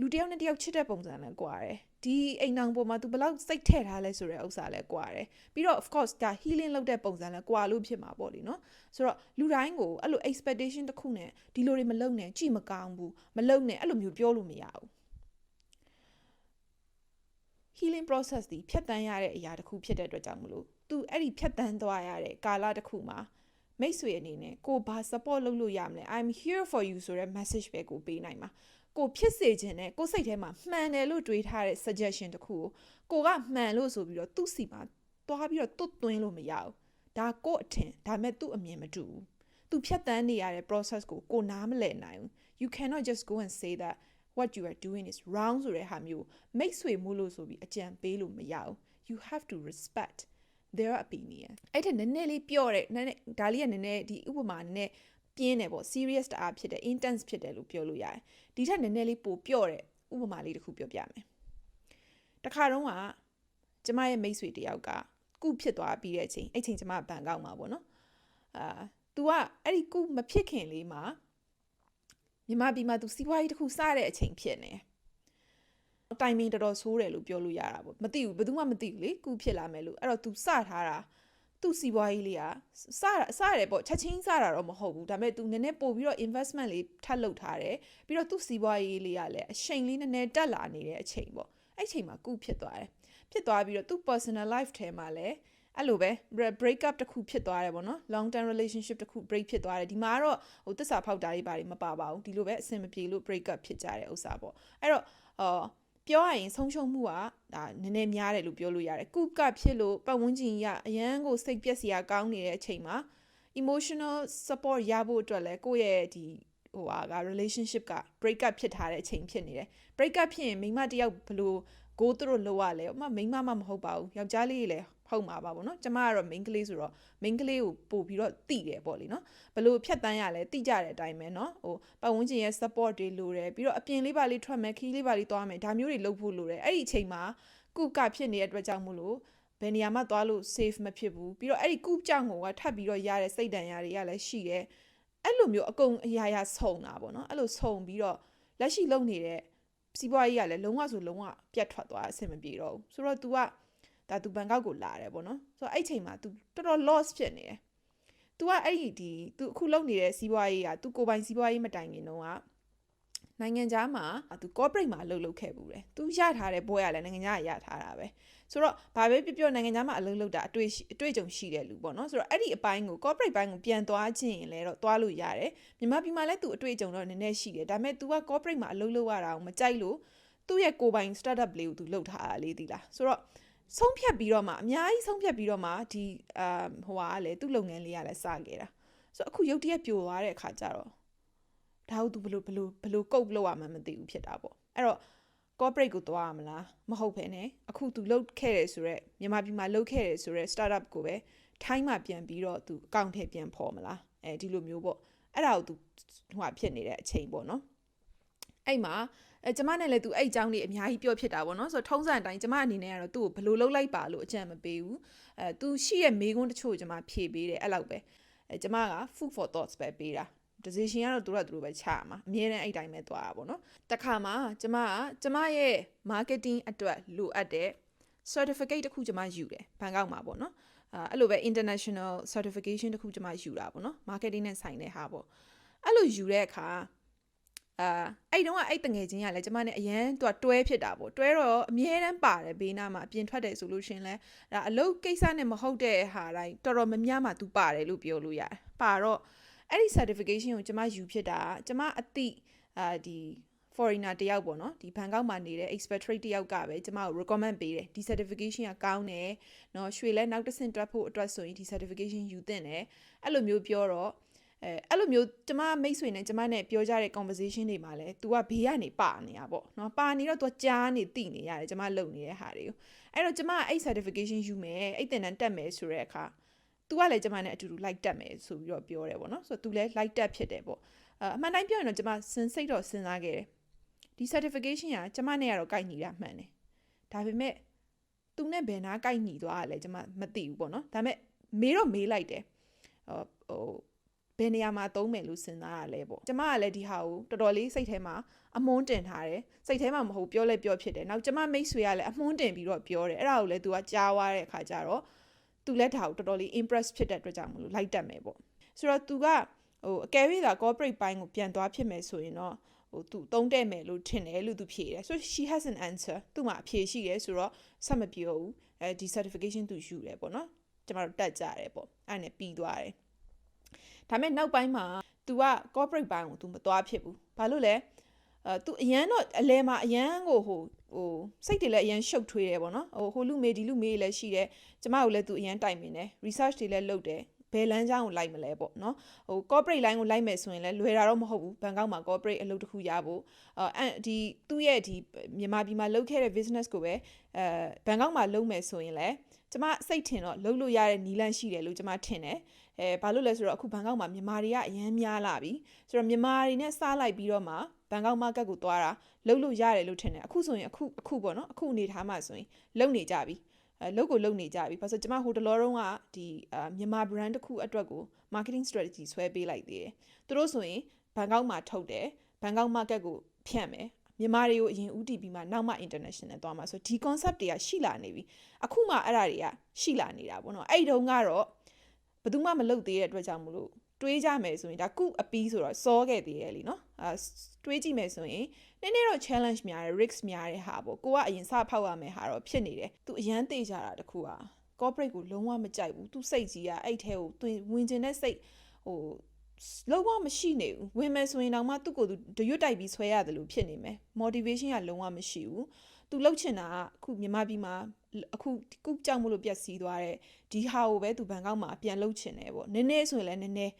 လူတယောက်နဲ့တယောက်ချစ်တဲ့ပုံစံလည်းကွာတယ်ဒီအိမ်အောင်ပေါ်မှာ तू ဘလောက်စိတ်ထည့်ထားလဲဆိုတဲ့ဥစ္စာလည်းကွာတယ်ပြီးတော့ of course ဒါ healing လုပ်တဲ့ပုံစံလည်းကွာလို့ဖြစ်မှာပေါ့လေနော်ဆိုတော့လူတိုင်းကိုအဲ့လို expectation တစ်ခုနဲ့ဒီလိုတွေမလုပ်နဲ့ကြည်မကောင်းဘူးမလုပ်နဲ့အဲ့လိုမျိုးပြောလို့မရဘူး healing process ဒီဖြတ်တန်းရတဲ့အရာတစ်ခုဖြစ်တဲ့အတွက်ကြောင့်မလို့ तू အဲ့ဒီဖြတ်တန်းသွားရတဲ့ကာလတစ်ခုမှာမိတ်ဆွေအနေနဲ့ကိုဘာ support လုပ်လို့ရမလဲ I'm here for you ဆိုတဲ့ message ပဲကိုပေးနိုင်မှာကိုဖြစ်စေခြင်းနဲ့ကိုစိတ်ထဲမှာမှန်တယ်လို့တွေးထားတဲ့ suggestion တခုကိုကိုကမှန်လို့ဆိုပြီးတော့သူ့စီမှာသွားပြီးတော့တွတ်သွင်းလို့မရဘူးဒါကိုအထင်ဒါမဲ့သူ့အမြင်မတူဘူးသူဖြတ်တန်းနေရတဲ့ process ကိုကိုနားမလည်နိုင်ဘူး you cannot just go and say that what you are doing is wrong ဆိုတဲ့ဟာမျိုးမိတ်ဆွေမှုလို့ဆိုပြီးအကြံပေးလို့မရဘူး you have to respect their opinion အဲ့ဒါနည်းနည်းလေးပြော့တဲ့နည်းနည်းဒါလေးကနည်းနည်းဒီဥပမာနည်းနည်းပြင်းတယ်ပေါ့ serious တအားဖြစ်တယ် intense ဖြစ်တယ်လို့ပြောလို့ရတယ်ဒီထက်နည်းနည်းလေးပိုပြော့တဲ့ဥပမာလေးတစ်ခုပြောပြမယ်တခါတော့ကကျမရဲ့မိတ်ဆွေတယောက်ကကုဖြစ်သွားပြီးတဲ့အချိန်အဲ့ချိန်ကျမဘန်ကောက်မှာပေါ့နော်အာ तू ကအဲ့ဒီကုမဖြစ်ခင်လေးမှာ မြန်မာပြည်မှာသူစီးပွားရေးတစ်ခုစတဲ့အချိန်ဖြစ်နေတိုင်မင်တော်တော်ဆိုးတယ်လို့ပြောလို့ရတာပေါ့မသိဘူးဘယ်သူမှမသိဘူးလေကုဖြစ်လာမယ်လို့အဲ့တော့ तू စထားတာသူ့စီးပွားရေးလေးอ่ะစတာစရတယ်ပေါ့ချက်ချင်းစတာတော့မဟုတ်ဘူးဒါပေမဲ့ तू နည်းနည်းပို့ပြီးတော့ investment လေးထပ်လုပ်ထားတယ်ပြီးတော့သူ့စီးပွားရေးလေးอ่ะလည်းအချိန်လေးနည်းနည်းတက်လာနေတဲ့အချိန်ပေါ့အဲ့အချိန်မှာကုဖြစ်သွားတယ်ဖြစ်သွားပြီးတော့သူ့ personal life ထဲမှာလည်း အဲ့လိုပဲ break up တစ်ခုဖြစ်သွားတယ်ပေါ့နော် long term relationship တစ်ခု break ဖြစ်သွားတယ်ဒီမှာတော့ဟိုတစ္ဆာဖောက်တာတွေဘာတွေမပါပါဘူးဒီလိုပဲအဆင်မပြေလို့ break up ဖြစ်ကြတဲ့ဥစ္စာပေါ့အဲ့တော့အော်ပြောရရင်ဆုံးရှုံးမှုကဒါနည်းနည်းများတယ်လို့ပြောလို့ရတယ်ကုကဖြစ်လို့ပတ်ဝန်းကျင်ရအရန်ကိုစိတ်ပျက်စရာကောင်းနေတဲ့အချိန်မှာ emotional support ရဖို့အတွက်လဲကိုယ့်ရဲ့ဒီဟိုဟာက relationship က break up ဖြစ်ထားတဲ့အချိန်ဖြစ်နေတယ် break up ဖြစ်ရင်မိန်းမတယောက်ဘလို့ go through လို့ရလဲအမမိန်းမမမဟုတ်ပါဘူးယောက်ျားလေးလည်း ဟုတ်မှာပါဗောနော်ကျမကတော့ main ကလေးဆိုတော့ main ကလေးကိုပို့ပြီးတော့တိတယ်ပေါ့လေနော်ဘလို့ဖြတ်တန်းရလဲတိကြတဲ့အတိုင်းပဲနော်ဟိုပတ်ဝန်းကျင်ရဲ့ support တွေလိုတယ်ပြီးတော့အပြင်လေးပါလေးထွက်မယ်ခီးလေးပါလေးသွားမယ်ဒါမျိုးတွေလုပ်ဖို့လိုတယ်အဲ့ဒီအချိန်မှာကုကဖြစ်နေတဲ့အတွက်ကြောင့်မို့လို့ဘယ်နေရာမှသွားလို့ safe မဖြစ်ဘူးပြီးတော့အဲ့ဒီကုကြောင့်ကထပ်ပြီးတော့ရတဲ့စိတ်ဒဏ်ရာတွေကလည်းရှိတယ်အဲ့လိုမျိုးအကုန်အရာရာဆုံတာပေါ့နော်အဲ့လိုဆုံပြီးတော့လက်ရှိလုပ်နေတဲ့စီးပွားရေးကလည်းလုံးဝဆိုလုံးဝပြတ်ထွက်သွားအဆင်မပြေတော့ဘူးဆိုတော့ तू က ဒါ तू ဘန်ကောက်ကိုလာတယ်ပေါ့နော်ဆိုတော့အဲ့ချိန်မှာ तू တော်တော် loss ဖြစ်နေတယ် तू तू ကအဲ့ဒီဒီ तू အခုလုပ်နေတဲ့စီးပွားရေးက तू ကိုယ်ပိုင်စီးပွားရေးမတိုင်ခင်တော့ကနိုင်ငံခြားမှာ तू corporate မှာအလုပ်လုပ်ခဲ့ဘူးတယ်။ तू ရထားတဲ့ဘွဲကလည်းနိုင်ငံခြားကရထားတာပဲ။ဆိုတော့ဘာပဲပြောပြောနိုင်ငံခြားမှာအလုပ်လုပ်တာအတွေ့အတွေ့အကြုံရှိတဲ့လူပေါ့နော်။ဆိုတော့အဲ့ဒီအပိုင်းကို corporate ဘိုင်းကိုပြန်သွားခြင်းရင်လည်းတော့သွားလို့ရတယ်။မြန်မာပြည်မှာလည်း तू အတွေ့အကြုံတော့နည်းနည်းရှိတယ်။ဒါပေမဲ့ तू က corporate မှာအလုပ်လုပ်ရတာကိုမကြိုက်လို့သူ့ရဲ့ကိုယ်ပိုင် startup လေးကို तू လုပ်ထားတာလေးဒီလား။ဆိုတော့ ဆုံးဖြတ်ပြီးတော့မှအများကြီးဆုံးဖြတ်ပြီးတော့မှဒီအာဟိုဟာကလည်းသူ့လုပ်ငန်းလေးကလည်းစခဲ့တာဆိုတော့အခုရုတ်တရက်ပြိုသွားတဲ့အခါကျတော့ဒါဟုတ်သူဘလို့ဘလို့ဘလို့ကုတ်လို့ရမှမသိဘူးဖြစ်တာပေါ့အဲ့တော့ corporate ကိုသွားရမလားမဟုတ်ဘဲနဲ့အခုသူလုပ်ခဲ့တယ်ဆိုတော့မြန်မာပြည်မှာလုပ်ခဲ့တယ်ဆိုတော့ startup ကိုပဲထိုင်းမှာပြန်ပြီးတော့သူအကောင့်ထဲပြန်ဖော်မလားအဲဒီလိုမျိုးပေါ့အဲ့ဒါကိုသူဟိုဖြစ်နေတဲ့အချိန်ပေါ့နော်အဲ့မှာ အဲကျမနဲ့လည်းသူအဲ့အကြောင်းလေးအများကြီးပြောဖြစ်တာပေါ့နော်ဆိုတော့ထုံးစံအတိုင်းကျမအနေနဲ့ကတော့သူ့ကိုဘယ်လိုလုပ်လိုက်ပါလို့အကြံမပေးဘူးအဲသူရှိရဲ့မေးခွန်းတချို့ကျမဖြေပေးတယ်အဲ့လောက်ပဲအဲကျမက food for thoughts ပဲပေးတာ decision ကတော့သူတို့ကသူတို့ပဲချရမှာအမြဲတမ်းအဲ့တိုင်းပဲသွားတာပေါ့နော်တခါမှကျမကကျမရဲ့ marketing အတွက်လိုအပ်တဲ့ certificate တခုကျမယူတယ်ဘန်ကောက်မှာပေါ့နော်အဲ့လိုပဲ international certification တခုကျမယူတာပေါ့နော် marketing နဲ့ဆိုင်တဲ့ဟာပေါ့အဲ့လိုယူတဲ့အခါ အာအဲ့တုန်းကအဲ့တငယ်ချင်းကလည်းကျမနဲ့အရန်သူကတွဲဖြစ်တာပေါ့တွဲတော့အမြဲတမ်းပါတယ်ဘေးနားမှာအပြင်ထွက်တယ်ဆိုလို့ရှင်လဲဒါအလုပ်ကိစ္စနဲ့မဟုတ်တဲ့ဟာတိုင်းတော်တော်များများမှသူပါတယ်လို့ပြောလို့ရတယ်ပါတော့အဲ့ဒီ certification ကိုကျမယူဖြစ်တာကျမအတိအာဒီ foreigner တယောက်ပေါ့နော်ဒီဘန်ကောက်မှာနေတဲ့ expatriate တယောက်ကပဲကျမကို recommend ပေးတယ်ဒီ certification ကကောင်းတယ်နော်ရွှေလဲနောက်တစ်ဆင့်တွက်ဖို့အတွက်ဆိုရင်ဒီ certification ယူသင့်တယ်အဲ့လိုမျိုးပြောတော့ အဲအဲ့လိုမျိုးကျမမိတ်ဆွေနဲ့ကျမနဲ့ပြောကြတဲ့ conversation တွေမှာလဲ तू ကဘေးကနေပါနေတာပေါ့နော်ပါနေတော့ तू ကြားနေသိနေရတယ်ကျမလုံနေတဲ့ဟာတွေကိုအဲ့တော့ကျမအဲ့ certification ယူမယ်အဲ့တင်တန်းတက်မယ်ဆိုတဲ့အခါ तू ကလည်းကျမနဲ့အတူတူ like တက်မယ်ဆိုပြီးတော့ပြောတယ်ပေါ့နော်ဆိုတော့ तू လည်း like တက်ဖြစ်တယ်ပေါ့အမှန်တိုင်းပြောရင်တော့ကျမစင်စိတ်တော့စဉ်းစားခဲ့တယ်ဒီ certification ကကျမနဲ့ကတော့ကိုက်ညီတာမှန်တယ်ဒါပေမဲ့သူနဲ့ဘယ်နာကိုက်ညီသွားရလဲကျမမသိဘူးပေါ့နော်ဒါပေမဲ့မေးတော့မေးလိုက်တယ်ဟိုဘ ယ်နေရာမှာသုံးမယ်လို့စဉ်းစားရလဲပေါ့ကျမကလည်းဒီဟာကိုတော်တော်လေးစိတ်ထဲမှာအမွန်းတင်ထားတယ်စိတ်ထဲမှာမဟုတ်ပြောလဲပြောဖြစ်တယ်နောက်ကျမမိတ်ဆွေကလည်းအမွန်းတင်ပြီးတော့ပြောတယ်အဲ့ဒါကိုလည်း तू ကကြားွားတဲ့အခါကျတော့သူလက်ထာကိုတော်တော်လေး impress ဖြစ်တဲ့အတွက်ကြောင့်မလို့လိုက်တက်မယ်ပေါ့ဆိုတော့ तू ကဟိုအကယ်၍သာ corporate ဘိုင်းကိုပြန်သွားဖြစ်မယ်ဆိုရင်တော့ဟိုသူသုံးတဲ့မယ်လို့ထင်တယ်လို့သူဖြေတယ်ဆို she has an answer သူ့မှာအဖြေရှိတယ်ဆိုတော့ဆက်မပြောဘူးအဲဒီ certification သူယူတယ်ပေါ့နော်ကျမတို့တက်ကြတယ်ပေါ့အဲ့နဲ့ပြီးသွားတယ် ဒါပေမဲ့နောက်ပိုင်းမှာ तू က corporate ဘိုင်းကို तू မသွားဖြစ်ဘူးဘာလို့လဲအဲ तू အရန်တော့အလဲမှာအရန်ကိုဟိုဟိုစိတ်တွေလည်းအရန်ရှုပ်ထွေးတယ်ပေါ့နော်ဟိုဟိုလူမေဒီလူမေလည်းရှိတယ်ကျမတို့လည်း तू အရန်တိုင်ပင်တယ် research တွေလည်းလုပ်တယ်ဘယ်လမ်းကြောင်းကိုလိုက်မလဲပေါ့နော်ဟို corporate line ကိုလိုက်မယ်ဆိုရင်လည်းလွယ်တာတော့မဟုတ်ဘူးဘန်ကောက်မှာ corporate အလုပ်တစ်ခုရဖို့အဲဒီသူ့ရဲ့ဒီမြန်မာပြည်မှာလုပ်ခဲ့တဲ့ business ကိုပဲအဲဘန်ကောက်မှာလုပ်မယ်ဆိုရင်လည်း ကျမစိတ်ထင်တော့လုပ်လို့ရတဲ့နီလန့်ရှိတယ်လို့ကျမထင်တယ်အဲဘာလို့လဲဆိုတော့အခုဘန်ကောက်မှာမြန်မာတွေကအရန်များလာပြီဆိုတော့မြန်မာတွေနဲ့စားလိုက်ပြီးတော့မှဘန်ကောက် market ကိုသွားတာလုပ်လို့ရတယ်လို့ထင်တယ်အခုဆိုရင်အခုအခုပေါ့နော်အခုအနေထားမှဆိုရင်လုပ်နေကြပြီအဲလုပ်ကိုလုပ်နေကြပြီဘာလို့ကျမဟိုတလောတုန်းကဒီအာမြန်မာ brand တစ်ခုအတွက်ကို marketing strategy ဆွဲပေးလိုက်သေးတယ်သူတို့ဆိုရင်ဘန်ကောက်မှာထုတ်တယ်ဘန်ကောက် market ကိုဖြန့်မယ် မြန်မာတွေကိုအရင်ဦးတည်ပြီးမှနောက်မှ international သွားမှာဆိုဒီ concept တွေကရှိလာနေပြီအခုမှအဲ့ဒါတွေကရှိလာနေတာပေါ့နော်အဲ့တုန်းကတော့ဘယ်သူမှမလုပ်သေးတဲ့အတွက်ကြောင့်မလို့တွေးကြမယ်ဆိုရင်ဒါကုအပီးဆိုတော့စောခဲ့သေးတယ်လीနော်အဲတွေးကြည့်မယ်ဆိုရင်နည်းနည်းတော့ challenge များတယ် risk များတဲ့ဟာပေါ့ကိုကအရင်စဖောက်ရမယ်ဟာတော့ဖြစ်နေတယ်သူအရန်တေးကြတာတခုက corporate ကိုလုံးဝမကြိုက်ဘူးသူစိတ်ကြီးอ่ะအဲ့ထဲကိုဝင်ကျင်တဲ့စိတ်ဟို လုံးဝမရှိနေဘူးဝင်မယ်ဆိုရင်တော့မှသူ့ကိုယ်သူဒရွတ်တိုက်ပြီးဆွဲရတယ်လို့ဖြစ်နေမယ် motivation ကလုံးဝမရှိဘူးသူလှုပ်ချင်တာကအခုမြန်မာပြည်မှာအခုကုကြောက်မလို့ပြက်စီးသွားတဲ့ဒီဟာကိုပဲသူဘန်ကောက်မှာပြန်လှုပ်ချင်တယ်ပေါ့နည်းနည်းဆိုရင်လည်းနည်းနည်း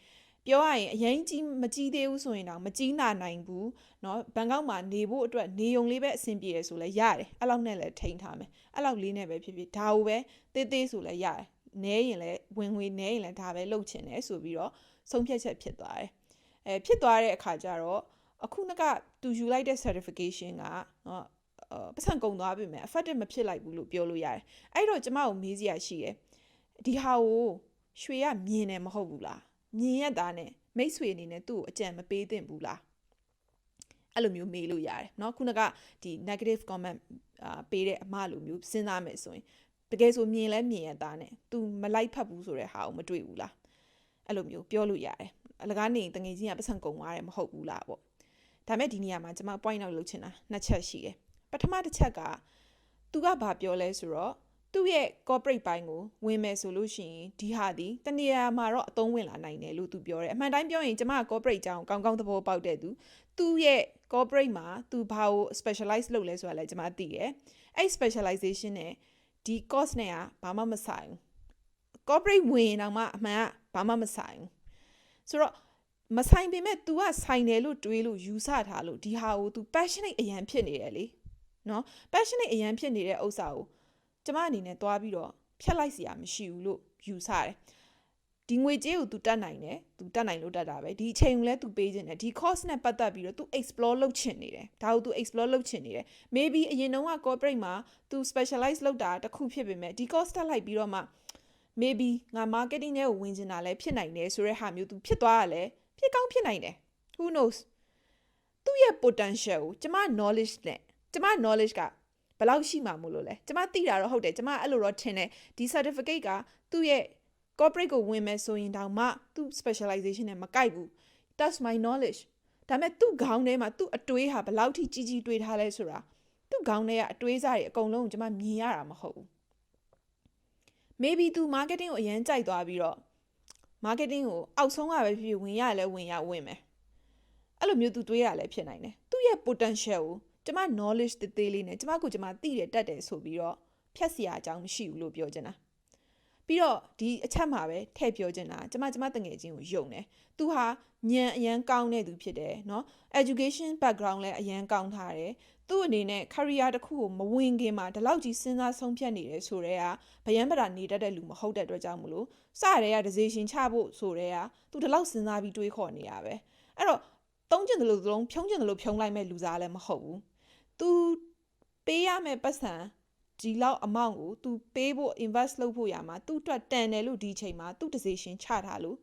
ပြောရရင်အရင်ကြီးမကြီးသေးဘူးဆိုရင်တော့မကြီးနာနိုင်ဘူးเนาะဘန်ကောက်မှာနေဖို့အတွက်နေုံလေးပဲအဆင်ပြေရဆိုလဲရတယ်အဲ့လောက်နဲ့လည်းထိန်းထားမယ်အဲ့လောက်လေးနဲ့ပဲဖြစ်ဖြစ်ဒါကိုပဲသေးသေးဆိုလဲရတယ်နဲရင်လည်းဝင်ငွေနဲရင်လည်းဒါပဲလှုပ်ချင်တယ်ဆိုပြီးတော့ ဆုံးဖြတ်ချက်ဖြစ်သွားတယ်အဲဖြစ်သွားတဲ့အခါကျတော့အခုနကသူယူလိုက်တဲ့ certification ကเนาะပတ်စံကုန်သွားပြီမဲ့ effective မဖြစ်လိုက်ဘူးလို့ပြောလို့ရတယ်အဲ့တော့ကျမကိုမေးစရာရှိတယ်ဒီဟာကိုရွှေရမြင်တယ်မဟုတ်ဘူးလားမြင်ရတာနဲ့မိတ်ဆွေအနေနဲ့သူ့ကိုအကြံမပေးသင့်ဘူးလားအဲ့လိုမျိုးမေးလို့ရတယ်เนาะခုနကဒီ negative comment အာပေးတဲ့အမလိုမျိုးစဉ်းစားမယ်ဆိုရင်တကယ်ဆိုမြင်လဲမြင်ရတာနဲ့ तू မလိုက်ဖတ်ဘူးဆိုတဲ့ဟာကိုမတွေ့ဘူးလား အဲ့လိုမျိုးပြောလို့ရတယ်အလကားနေတငယ်ချင်းကပတ်စံကုန်သွားတယ်မဟုတ်ဘူးလားပေါ့ဒါမဲ့ဒီနေရာမှာကျွန်မ point out လုပ်ချင်တာနှစ်ချက်ရှိတယ်ပထမတစ်ချက်ကသူကဘာပြောလဲဆိုတော့သူ့ရဲ့ corporate ဘိုင်းကိုဝင်မယ်ဆိုလို့ရှိရင်ဒီဟာဒီတနေရာမှာတော့အသုံးဝင်လာနိုင်တယ်လို့သူပြောတယ်အမှန်တိုင်းပြောရင်ကျမက corporate အကြောင်းကောင်းကောင်းသဘောပေါက်တဲ့သူသူ့ရဲ့ corporate မှာသူဘာကို specialize လုပ်လဲဆိုတာလည်းကျမသိတယ်အဲ့ specialization နဲ့ဒီ course နဲ့ကဘာမှမဆိုင်ဘူး corporate ဝင်ရင်တော့မှအမှန်က ဘာမှမဆိုင်ဘူးဆိုတော့မဆိုင်ပေမဲ့ तू ကဆိုင်တယ်လို့တွေးလို့ယူဆထားလို့ဒီဟာကို तू passionate အရန်ဖြစ်နေတယ်လေနော် passionate အရန်ဖြစ်နေတဲ့ဥစ္စာကိုကျမအနေနဲ့သွားပြီးတော့ဖြတ်လိုက်စရာမရှိဘူးလို့ယူဆတယ်ဒီငွေကြေးကို तू တတ်နိုင်တယ် तू တတ်နိုင်လို့တတ်တာပဲဒီအချိန်ကိုလည်း तू ပေးခြင်းတယ်ဒီ course နဲ့ပတ်သက်ပြီးတော့ तू explore လုပ်ချင်နေတယ်ဒါကို तू explore လုပ်ချင်နေတယ် maybe အရင်တုန်းက corporate မှာ तू specialize လုပ်တာတစ်ခုဖြစ်ပေမဲ့ဒီ course တက်လိုက်ပြီးတော့မှ maybe ငါ marketing နဲ့ဝင်ချင်တာလည်းဖြစ်နိုင်တယ်ဆိုတဲ့ဟာမျိုး तू ဖြစ်သွားရလဲဖြစ်ကောင်းဖြစ်နိုင်တယ် who knows သူ့ရဲ့ potential ကိုကျမ knowledge နဲ့ကျမ knowledge ကဘယ်လောက်ရှိမှာမို့လို့လဲကျမသိတာတော့ဟုတ်တယ်ကျမအဲ့လိုတော့ထင်တယ်ဒီ certificate ကသူ့ရဲ့ corporate ကိုဝင်မယ်ဆိုရင်တောင်မှသူ့ specialization နဲ့မကိုက်ဘူး that's my knowledge ဒါပေမဲ့သူ့ခေါင်းထဲမှာသူ့အတွေးဟာဘယ်လောက်ထိကြီးကြီးတွေးထားလဲဆိုတာသူ့ခေါင်းထဲကအတွေးစားတွေအကုန်လုံးကိုကျမမြင်ရတာမဟုတ်ဘူး maybe သူ marketing ကိုအရန်ကြိုက်သွားပြီးတော့ marketing ကိုအောက်ဆုံးကပဲဖြစ်ဖြစ်ဝင်ရလဲဝင်ရဝင်မယ်အဲ့လိုမျိုးသူတွေးရလဲဖြစ်နိုင်တယ်သူ့ရဲ့ potential ကိုကျမ knowledge တသေးလေးနဲ့ကျမကိုကျမသိတယ်တတ်တယ်ဆိုပြီးတော့ဖြတ်စရာအကြောင်းမရှိဘူးလို့ပြောချင်တာ ပြီးတော့ဒီအချက်မှာပဲထည့်ပြောချင်တာကျမကျမတငယ်ချင်းကိုယုံတယ်သူဟာဉာဏ်အရန်ကောင်းတဲ့သူဖြစ်တယ်เนาะ education background လည်းအရန်ကောင်းထားတယ်သူ့အနေနဲ့ career တစ်ခုကိုမဝင်ခင်မှာဒီလောက်ကြီးစဉ်းစားဆုံးဖြတ်နေတယ်ဆိုတော့ကဗျံပတာနေတတ်တဲ့လူမဟုတ်တဲ့အတွက်ကြောင့်မလို့စရဲက decision ချဖို့ဆိုတော့ကသူဒီလောက်စဉ်းစားပြီးတွေးခေါ်နေရပဲအဲ့တော့သုံးကျင်တယ်လို့သလုံးဖြုံးကျင်တယ်လို့ဖြုံးလိုက်မဲ့လူစားလည်းမဟုတ်ဘူး तू ပေးရမယ့်ပတ်စံ ဒီလောက် amount ကို तू ပေးဖို့ invest လုပ်ဖို့ရမှာ तू အတွက်တန်တယ်လို့ဒီချိန်မှာ तू decision ချထားလို့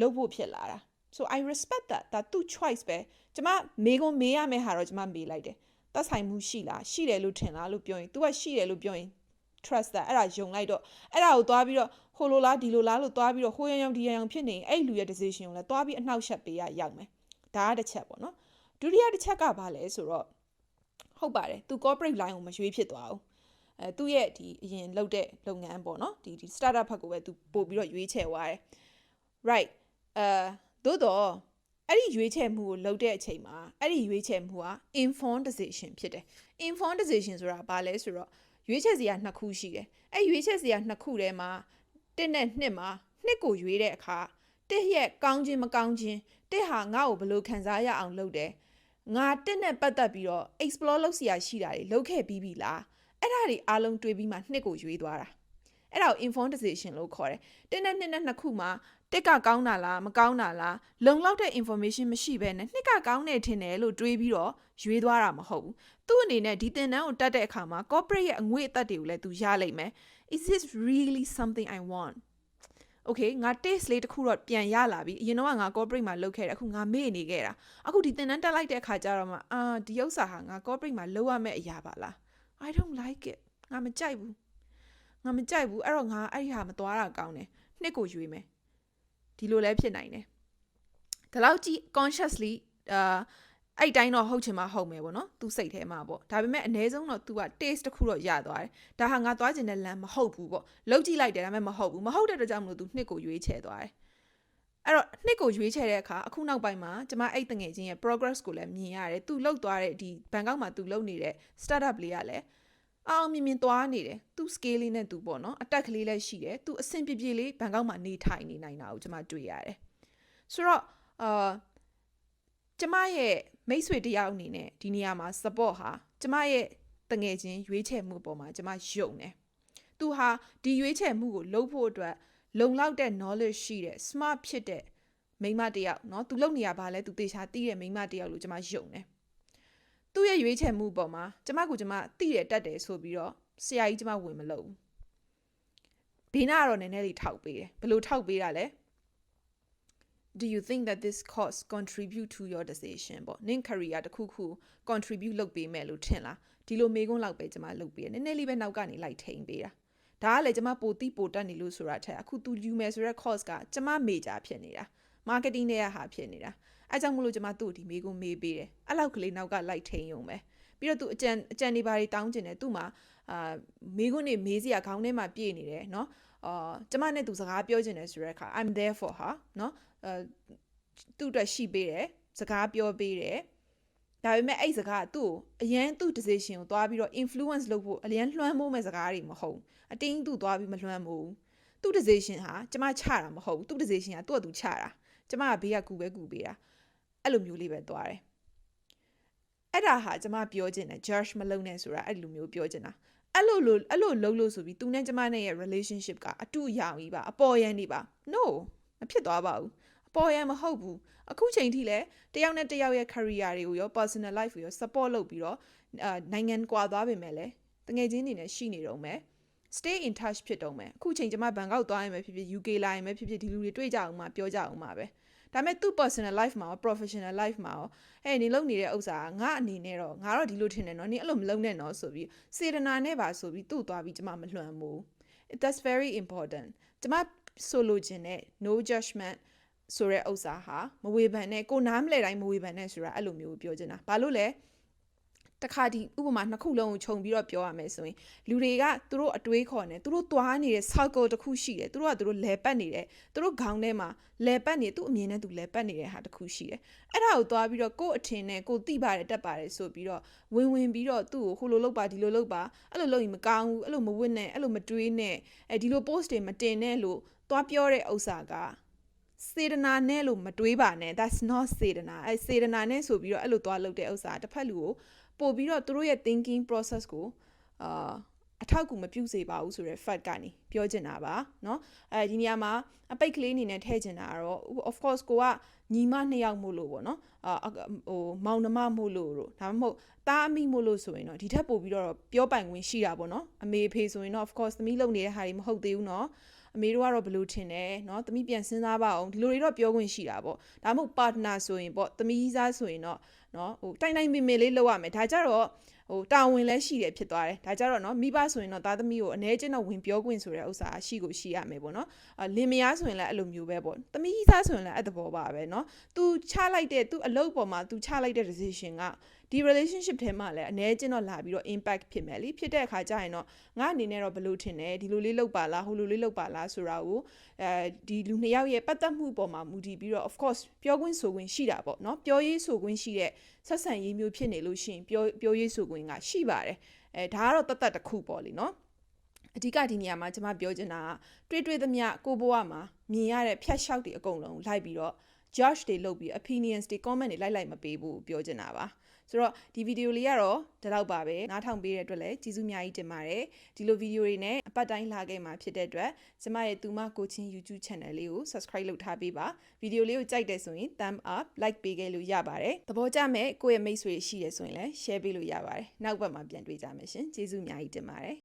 လုပ်ဖို့ဖြစ်လာတာ so i respect that ဒါ तू choice ပဲကျမမေကွန်မေးရမယ့်ဟာတော့ကျမမေးလိုက်တယ်သက်ဆိုင်မှုရှိလားရှိတယ်လို့ထင်လားလို့ပြောရင် तू ကရှိတယ်လို့ပြောရင် trust that အဲ့ဒါယုံလိုက်တော့အဲ့ဒါကိုသွားပြီးတော့ဟိုလိုလားဒီလိုလားလို့သွားပြီးတော့ဟိုရံရံဒီရံရံဖြစ်နေရင်အဲ့လူရဲ့ decision ကိုလည်းသွားပြီးအနှောက်အယှက်ပေးရရောက်မယ်ဒါကတစ်ချက်ပေါ့နော်ဒုတိယတစ်ချက်ကဘာလဲဆိုတော့ ဟုတ်ပါတယ်သူ corporate line ကိုမရွေးဖြစ်သွားဘူးအဲသူ့ရဲ့ဒီအရင်လုပ်တဲ့လုပ်ငန်းပေါ့နော်ဒီဒီ startup ဘက်ကိုပဲသူပို့ပြီးတော့ရွေးချယ်သွားတယ် right အဲသို့တော့အဲ့ဒီရွေးချယ်မှုကိုလုပ်တဲ့အချိန်မှာအဲ့ဒီရွေးချယ်မှုက informed decision ဖြစ်တယ် informed decision ဆိုတာဘာလဲဆိုတော့ရွေးချယ်စရာနှစ်ခုရှိတယ်အဲ့ရွေးချယ်စရာနှစ်ခုထဲမှာတစ်နဲ့နှစ်မှာနှစ်ကိုရွေးတဲ့အခါတစ်ရဲ့ကောင်းခြင်းမကောင်းခြင်းတစ်ဟာငါ့ကိုဘယ်လိုခံစားရအောင်လုပ်တယ် ငါတစ်နဲ့ပတ်သက်ပြီးတော့ explore လုပ်စရာရှိတာတွေလုပ်ခဲ့ပြီးပြီလားအဲ့ဒါတွေအားလုံးတွေးပြီးမှနှစ်ကိုရွေးသွားတာအဲ့ဒါကို informed decision လို့ခေါ်တယ်တစ်နဲ့နှစ်နဲ့နှစ်ခုမှာတက်ကကောင်းတာလားမကောင်းတာလားလုံလောက်တဲ့ information မရှိဘဲနဲ့နှစ်ကကောင်းနေထင်တယ်လို့တွေးပြီးတော့ရွေးသွားတာမဟုတ်ဘူးသူ့အနေနဲ့ဒီသင်တန်းကိုတက်တဲ့အခါမှာ corporate ရဲ့အငွေ့အသက်တွေကိုလည်းသူရလိမ့်မယ် is this really something i want okay ငါ taste လေးတစ်ခုတော့ပြန်ရလာပြီအရင်တော့ငါ corporate မှာလုပ်ခဲ့တယ်အခုငါမေ့နေခဲ့တာအခုဒီသင်တန်းတက်လိုက်တဲ့အခါကျတော့မှအာဒီဥစ္စာဟာငါ corporate မှာလုပ်ရမယ့်အရာပါလား i don't like it ငါမကြိုက်ဘူးငါမကြိုက်ဘူးအဲ့တော့ငါအဲ့ဒီဟာမသွားတာကောင်းတယ်နှစ်ကိုရွေးမယ်ဒီလိုလည်းဖြစ်နိုင်တယ်ဒီလောက်ကြီး consciously အာ အဲ့တိုင်းတော့ဟုတ်ချင်မှဟုတ်မယ်ပေါ့နော်သူစိတ်ထဲမှာပေါ့ဒါပေမဲ့အ ਨੇ ဆုံးတော့ तू က taste တစ်ခုတော့ရသွားတယ်ဒါဟာငါသွားချင်တဲ့လမ်းမဟုတ်ဘူးပေါ့လောက်ကြည့်လိုက်တယ်ဒါပေမဲ့မဟုတ်ဘူးမဟုတ်တဲ့အတွက်ကြောင့်မလို့ तू နှစ်ကိုရွေးချယ်သွားတယ်အဲ့တော့နှစ်ကိုရွေးချယ်တဲ့အခါအခုနောက်ပိုင်းမှာကျမအဲ့တငယ်ချင်းရဲ့ progress ကိုလည်းမြင်ရတယ်။ तू လောက်သွားတဲ့ဒီဘန်ကောက်မှာ तू လုပ်နေတဲ့ startup လေးကလည်းအောင်မြင်မြင်သွားနေတယ်။ तू scale လေးနဲ့ तू ပေါ့နော်အတက်ကလေးလည်းရှိတယ်။ तू အဆင်ပြေပြေလေးဘန်ကောက်မှာနေထိုင်နေနိုင်တာကိုကျမတွေ့ရတယ်။ဆိုတော့အာကျမရဲ့ မိတ်ဆွေတယောက်အနေနဲ့ဒီနေရာမှာ support ဟာကျမရဲ့တငယ်ချင်းရွေးချယ်မှုအပေါ်မှာကျမယုံတယ်။သူဟာဒီရွေးချယ်မှုကိုလုပ်ဖို့အတွက်လုံလောက်တဲ့ knowledge ရှိတဲ့ smart ဖြစ်တဲ့မိန်းမတယောက်เนาะသူလုပ်နေရပါလဲသူတေချာသိတဲ့မိန်းမတယောက်လို့ကျွန်မယုံတယ်သူ့ရဲ့ရွေးချယ်မှုပေါ်မှာကျွန်မကိုကျွန်မသိတယ်တတ်တယ်ဆိုပြီးတော့ဆရာကြီးကျွန်မဝင်မလို့ဘူးဘေးနာကတော့နည်းနည်းလေးထောက်ပေးတယ်ဘယ်လိုထောက်ပေးတာလဲ do you think that this course contribute to your decision ပေါ့နင် career တခုခု contribute လုပ်ပေးမယ်လို့ထင်လားဒီလိုမေးခွန်းလောက်ပဲကျွန်မလုပ်ပေးတယ်နည်းနည်းလေးပဲနောက်ကနေလိုက်ထိန်ပေးတာ ဒါကလည်းကျမပိုတိပိုတက်နေလို့ဆိုတာထက်အခု तू ယူမယ်ဆိုတဲ့ course ကကျမ major ဖြစ်နေတာ marketing နဲ့ဟာဖြစ်နေတာအဲကြောင့်မလို့ကျမသူ့ကိုဒီမေးကိုမေးပေးတယ်အဲ့လောက်ကလေးနောက်ကလိုက်ထိန်ယုံပဲပြီးတော့ तू အကြံအကြံတွေဘာတွေတောင်းကျင်တယ်သူ့မှာအာမေးခွန်းတွေမေးစရာခေါင်းထဲမှာပြည့်နေတယ်เนาะ အာကျမနဲ့သူစကားပြောချင်တယ်ဆိုတဲ့အခါ I'm there for her နော်အဲသူ့အတွက်ရှိပေးတယ်စကားပြောပေးတယ်ဒါပေမဲ့အဲ့စကားသူ့ကိုအရန်သူ့ decision ကိုသွားပြီးတော့ influence လုပ်ဖို့အရန်လွှမ်းမိုးမဲ့စကားတွေမဟုတ်အတင်းသူ့သွားပြီးမလွှမ်းမိုးသူ့ decision ဟာကျမချတာမဟုတ်သူ့ decision ဟာသူ့အတူချတာကျမကဘေးကကူပဲကူပေးတာအဲ့လိုမျိုးလေးပဲသွားတယ်အဲ့ဒါဟာကျမပြောချင်တယ် judge မလုပ်နဲ့ဆိုတာအဲ့လိုမျိုးပြောချင်တာ အဲ့လိုလိုအဲ့လိုလုံးလို့ဆိုပြီးသူနဲ့ကျမနဲ့ရဲ့ relationship ကအတူရောင်ကြီးပါအပေါ်ယံနေပါ no မဖြစ်သွားပါဘူးအပေါ်ယံမဟုတ်ဘူးအခုချိန်ထိလည်းတယောက်နဲ့တယောက်ရဲ့ career တွေကိုရော personal life ကိုရော support လုပ်ပြီးတော့အာနိုင်ငံကွာသွားပေမဲ့လည်းတငယ်ချင်းတွေနဲ့ရှိနေတော့မယ် stay in touch ဖြစ်တော့မယ်အခုချိန်ကျမဘန်ကောက်သွားရင်ပဲဖြစ်ဖြစ် UK လာရင်ပဲဖြစ်ဖြစ်ဒီလူတွေတွေ့ကြအောင်မှပြောကြအောင်မှပဲ ဒါပေမဲ့သူ့ personal life မှာရော professional life မှာရောဟဲ့နေလုံနေတဲ့ဥစ္စာကငါအနေနဲ့တော့ငါတော့ဒီလိုထင်တယ်နော်နင်အဲ့လိုမလုပ်နဲ့နော်ဆိုပြီးစေတနာနဲ့ပါဆိုပြီးသူ့သွားပြီးကျမမလွှမ်းမိုး that's very important ကျမဆိုလိုချင်တဲ့ no judgment ဆိုတဲ့ဥစ္စာဟာမဝေဖန်နဲ့ကိုနားမလဲတိုင်းမဝေဖန်နဲ့ဆိုတာအဲ့လိုမျိုးပြောချင်တာဘာလို့လဲ တခါဒီဥပမာနှစ်ခုလုံးကိုခြုံပြီးတော့ပြောရမယ်ဆိုရင်လူတွေကသူတို့အတွေးခေါ်နေသူတို့သွားနေတဲ့ cycle တစ်ခုရှိတယ်သူတို့ကသူတို့လဲပတ်နေတယ်သူတို့ခေါင်းထဲမှာလဲပတ်နေသူ့အမြင်နဲ့သူလဲပတ်နေတဲ့ဟာတစ်ခုရှိတယ်အဲ့ဒါကိုသွားပြီးတော့ကို့အထင်နဲ့ကိုသိပါတယ်တက်ပါတယ်ဆိုပြီးတော့ဝင်ဝင်ပြီးတော့သူ့ကိုဟိုလိုလုပ်ပါဒီလိုလုပ်ပါအဲ့လိုလုပ်ရင်မကောင်းဘူးအဲ့လိုမဝစ်နဲ့အဲ့လိုမတွေးနဲ့အဲဒီလို post တွေမတင်နဲ့လို့သွားပြောတဲ့ဥစ္စာကစေတနာနဲ့လို့မတွေးပါနဲ့ that's not စေတနာအဲစေတนาနဲ့ဆိုပြီးတော့အဲ့လိုသွားလုပ်တဲ့ဥစ္စာတစ်ဖက်လူကို ပို့ပြီးတော့သူတို့ရဲ့ thinking process ကိုအာအထောက်အကူမပြုစေပါဘူးဆိုတဲ့ fact ကနေပြောချင်တာပါเนาะအဲဒီနေရာမှာအပိတ်ကလေးအနေနဲ့ထည့်ချင်တာကတော့ of course ကိုကညီမနှစ်ယောက်မို့လို့ပေါ့နော်အာဟိုမောင်နှမမို့လို့တော့ဒါမှမဟုတ်တားအမိမို့လို့ဆိုရင်တော့ဒီထက်ပိုပြီးတော့ပြောပိုင်ခွင့်ရှိတာပေါ့နော်အမေအဖေဆိုရင်တော့ of course သမီးလုံနေတဲ့ဟာတွေမဟုတ်သေးဘူးเนาะအမေတို့ကတော့ဘယ်လိုထင်တယ်เนาะသမီးပြန်စဉ်းစားပါအောင်ဒီလိုတွေတော့ပြောခွင့်ရှိတာပေါ့ဒါမှမဟုတ် partner ဆိုရင်ပေါ့သမီးစားဆိုရင်တော့ เนาะဟိုတိုင်တိုင်မေမေလေးလောက်ရမယ်ဒါကြတော့ဟိုတာဝန်လည်းရှိတယ်ဖြစ်သွားတယ်ဒါကြတော့เนาะမိဘဆိုရင်တော့သားသမီးကိုအ ਨੇ ချင်းတော့ဝင်ပြောခွင့်ဆိုတဲ့ဥစ္စာရှိကိုရှိရမယ်ပေါ့เนาะအလင်မယားဆိုရင်လည်းအဲ့လိုမျိုးပဲပေါ့သမီးစားဆိုရင်လည်းအဲ့တဘောပါပဲเนาะ तू ချလိုက်တဲ့ तू အလုပ်ပေါ်မှာ तू ချလိုက်တဲ့ decision က ဒီ relationship ထဲမှာလည်းအ ਨੇ ချင်းတော့လာပြီးတော့ impact ဖြစ်မယ်လीဖြစ်တဲ့အခါကျရင်တော့ငါအနေနဲ့တော့ဘယ်လိုထင်တယ်ဒီလိုလေးလုပ်ပါလားဟိုလိုလေးလုပ်ပါလားဆိုတာကိုအဲဒီလူနှစ်ယောက်ရဲ့ပတ်သက်မှုပေါ်မှာမူတည်ပြီးတော့ of course ပြောခွင့်ဆိုခွင့်ရှိတာပေါ့เนาะပြောရေးဆိုခွင့်ရှိတဲ့ဆက်ဆံရေးမျိုးဖြစ်နေလို့ရှိရင်ပြောပြောရေးဆိုခွင့်ကရှိပါတယ်အဲဒါကတော့တတ်တတ်တစ်ခုပေါ့လीเนาะအဓိကဒီနေရာမှာကျွန်မပြောချင်တာကတွေ့တွေ့သမျှကိုဘဝမှာမြင်ရတဲ့ဖြတ်လျှောက်တွေအကုန်လုံးလိုက်ပြီးတော့ judge တွေလုပ်ပြီး opinions တွေ comment တွေလိုက်လိုက်မပေးဘူးပြောချင်တာပါ ဆိုတော့ဒီဗီဒီယိုလေးကတော့ဒီလောက်ပါပဲနားထောင်ပေးတဲ့အတွက်လည်းကျေးဇူးအများကြီးတင်ပါတယ်ဒီလိုဗီဒီယိုတွေနဲ့အပတ်တိုင်းလာခဲ့မှာဖြစ်တဲ့အတွက်ကျမရဲ့သူမကိုချင်း YouTube channel လေးကို subscribe လုပ်ထားပေးပါဗီဒီယိုလေးကိုကြိုက်တယ်ဆိုရင် thumb up like ပေးခဲ့လို့ရပါတယ်သဘောကျမဲ့ကိုယ့်ရဲ့မိတ်ဆွေရှိတယ်ဆိုရင်လည်း share ပေးလို့ရပါတယ်နောက်ဘက်မှာပြန်တွေ့ကြမယ်ရှင်ကျေးဇူးအများကြီးတင်ပါတယ်